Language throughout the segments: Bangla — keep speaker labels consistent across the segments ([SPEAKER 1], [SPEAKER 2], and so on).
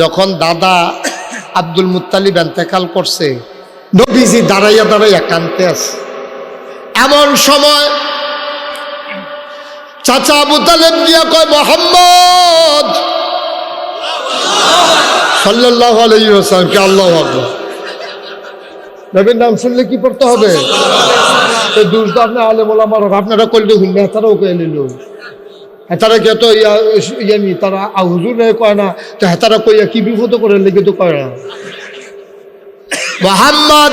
[SPEAKER 1] যখন দাদা আব্দুল মুত্তালিব এন্তেকাল করছে, নবীজি দাঁড়াইয়া দাঁড়াইয়া কানতে আছে। এমন সময় চাচা আবু তালেব গিয়া কয়, মোহাম্মদ! সাল্লাহ আলাইসালামকে আল্লাহ নবীর নাম শুনলে কি পড়তে হবে? আপনি আলে বলা আমার আপনারা করলে হুনবে তারাও কে নিল। হেতারা কে তো ইয়া ইয়া তারা হুজুর রে কয় না? তো হেতারা কইয়া কি বিপদ করে লেগে তো কয় না? মোহাম্মদ,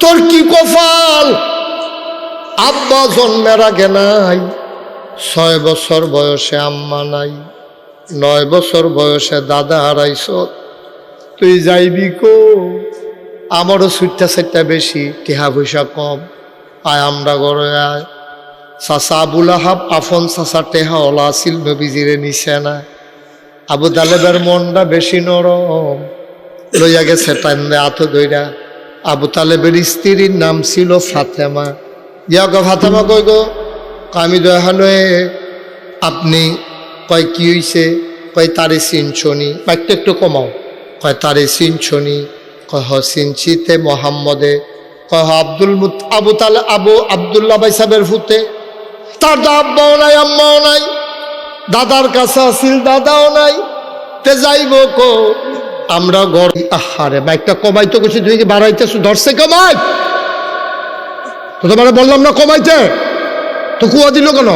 [SPEAKER 1] তোর কি কপাল? আব্বা জন্মের আগে নাই, ছয় বছর বয়সে আম্মা নাই, নয় বছর বয়সে দাদা হারাইছ। তুই যাইবি কো? আমারও সুইটটা সাইটটা বেশি টেহা পয়সা কম। আয়, আমরা ঘরে আয়। চাচা আবুল আহাব আফন চাচা টেহা ওলা আছিল নবীজিরে নিছে না। আবু তালেবের মনটা বেশি নরম। লইয়া গেছে টাইম আত দইরা। আবু তালেবের স্ত্রীর নাম ছিল ফাতেমা। ইয়া গো ফাতেমা কই গো? আমি দয়াহানয়ে আপনি কয়, কি হইছে? কয়, তারে চিনছনি একটু একটু কমাও। কয়, তারে চিনছনি কয়, হ মোহাম্মদে। কয় আব্দুল মুত আবু তালে আবু আবদুল্লাহ ভাই সাহেবের ফুতে। তার আব্বাও নাই, আম্মাও নাই, দাদার কাছে আসিল, দাদাও নাই। তে যাইব কো আমরা গড় আহারে, বাইকটা কমাই তো কিছু তুমি কি বাড়াইতেছো? ধরছে কমাই। তো তোমার বললাম না কমাইতে। তো কুয়া দিল কেন?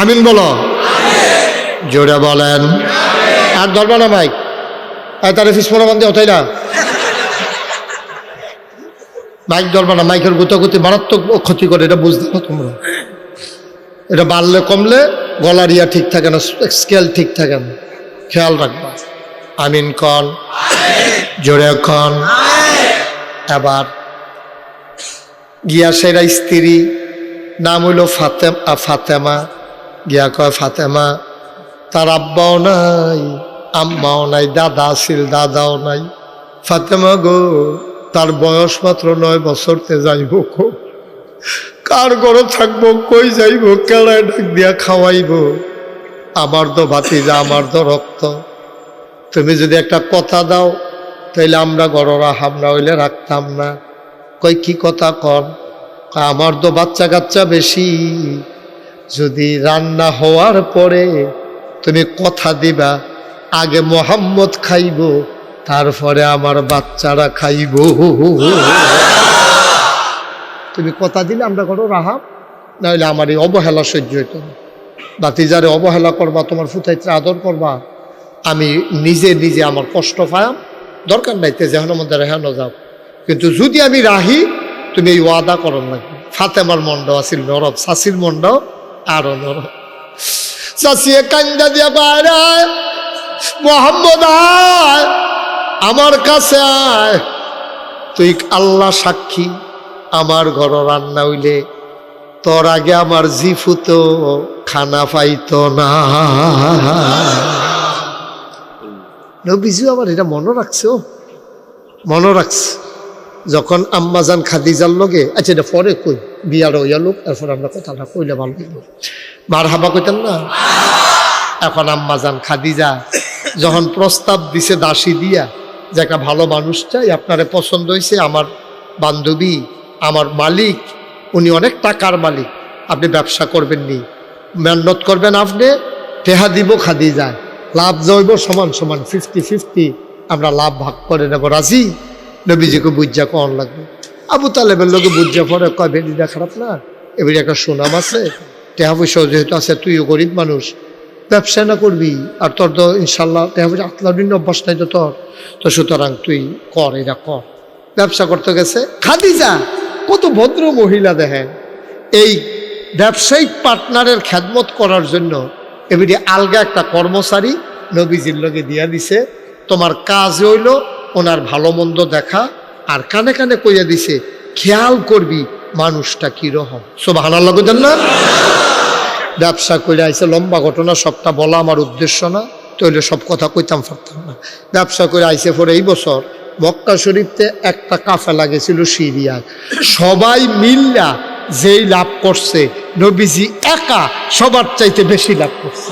[SPEAKER 1] আমিন বলো। জোরে বলেন। আর ধরবা না মাইক আর তারে ফিসমোনা বান্ধে হতাই না। মাইক ধরবা না মাইকের গুতাগুতি মারাত্মক ক্ষতি করে এটা বুঝতে না তোমরা। এটা বাড়লে কমলে গলার ইয়া ঠিক থাকে না স্কেল ঠিক থাকে না। খেয়াল রাখবা। আমিন কন। জোরে কন। এবার গিয়া সেরা স্ত্রী নাম হইল ফাতেম আ, ফাতেমা। গিয়া কয় ফাতেমা তার আব্বাও নাই আম্মাও নাই দাদা আছিল দাদাও নাই। ফাতেমা গো তার বয়স মাত্র নয় বছরতে যাইব কো? কার ঘরে থাকব, কই যাইব, কেড়ায় ডাক দিয়া খাওয়াইব? আমার তো ভাতিজা, আমার তো রক্ত। তুমি যদি একটা কথা দাও, তাইলে আমরা গড়রা হামনা হইলে রাখতাম না। কই, কি কথা কর? আমার তো বাচ্চা কাচ্চা বেশি। যদি রান্না হওয়ার পরে তুমি কথা দিবা, আগে মোহাম্মদ খাইব তারপরে আমার বাচ্চারা খাইব। তুমি কথা দিলে আমরা করো রাহাব। নাহলে আমার এই অবহেলা সহ্য হইতো না। বাতিজারে অবহেলা করবা তোমার ফুতাইতে আদর করবা। আমি নিজে নিজে আমার কষ্ট পায়াম দরকার নাই তে যেন মধ্যে রেহানো যাও। কিন্তু যদি আমি রাহি তুমি এই ওয়াদা করন লাগবে ফাতেমার মন্ড আছিল নরব শাসির মন্ড আরও নরব চাষিয়ে কান্দা দিয়া বাইরে মোহাম্মদ আয়। আমার কাছে আয়। তুই আল্লাহ সাক্ষী, আমার ঘর রান্না হইলে তোর আগে আমার জিফু তো খানা পাইতো না। নবীজু আবার এটা মনে রাখছে মনে রাখছে। যখন আম্মাজান খাদিজার লগে আচ্ছা এটা পরে কই, বিয়ার হইয়া লোক, তারপর আমরা কথাটা কইলে ভালো লাগবে মার হাবা কইতেন না? এখন আম্মাজান খাদিজা যখন প্রস্তাব দিছে দাসী দিয়া যে একটা ভালো মানুষ চাই, আপনারে পছন্দ হয়েছে আমার বান্ধবী, আমার মালিক, উনি অনেক টাকার মালিক, আপনি ব্যবসা করবেন নি। মেহনত করবেন আপনি, টেহা দিব খাদি যায় লাভ জৈব সমান সমান ফিফটি ফিফটি আমরা লাভ ভাগ করে নেব। রাজি? নবীজিকে বুঝা কন লাগবে। আবু তালেবের লোকে বুঝা পরে কয় ভেডিটা খারাপ না। এবারে একটা সুনাম আছে। টেহা পয়সাও যেহেতু আছে, তুইও গরিব মানুষ। ব্যবসা না করবি, আর তোর তো ইনশাল্লাহ টেহা পয়সা আতলার দিন অভ্যাস নাই তো তোর। তো সুতরাং তুই কর, এটা কর। ব্যবসা করতে গেছে। খাদিজা, কত ভদ্র মহিলা দেখেন। এই ব্যবসায়িক পার্টনারের খ্যাদমত করার জন্য এবারে আলগা একটা কর্মচারী নবীজির লগে দিয়া দিছে। তোমার কাজ হইল ওনার ভালো মন্দ দেখা, আর কানে কানে কইয়া দিছে, খেয়াল করবি মানুষটা কীরকম সব হানার লগে না? ব্যবসা করে আইসে লম্বা ঘটনা, সবটা বলা আমার উদ্দেশ্য না তৈলে সব কথা কইতাম পারতাম না। ব্যবসা করে আইসে পরে এই বছর মক্কা শরীফতে একটা কাফেলা গেছিল সিরিয়ায় সবাই মিল্লা যেই লাভ করছে, নবীজি একা সবার চাইতে বেশি লাভ করছে।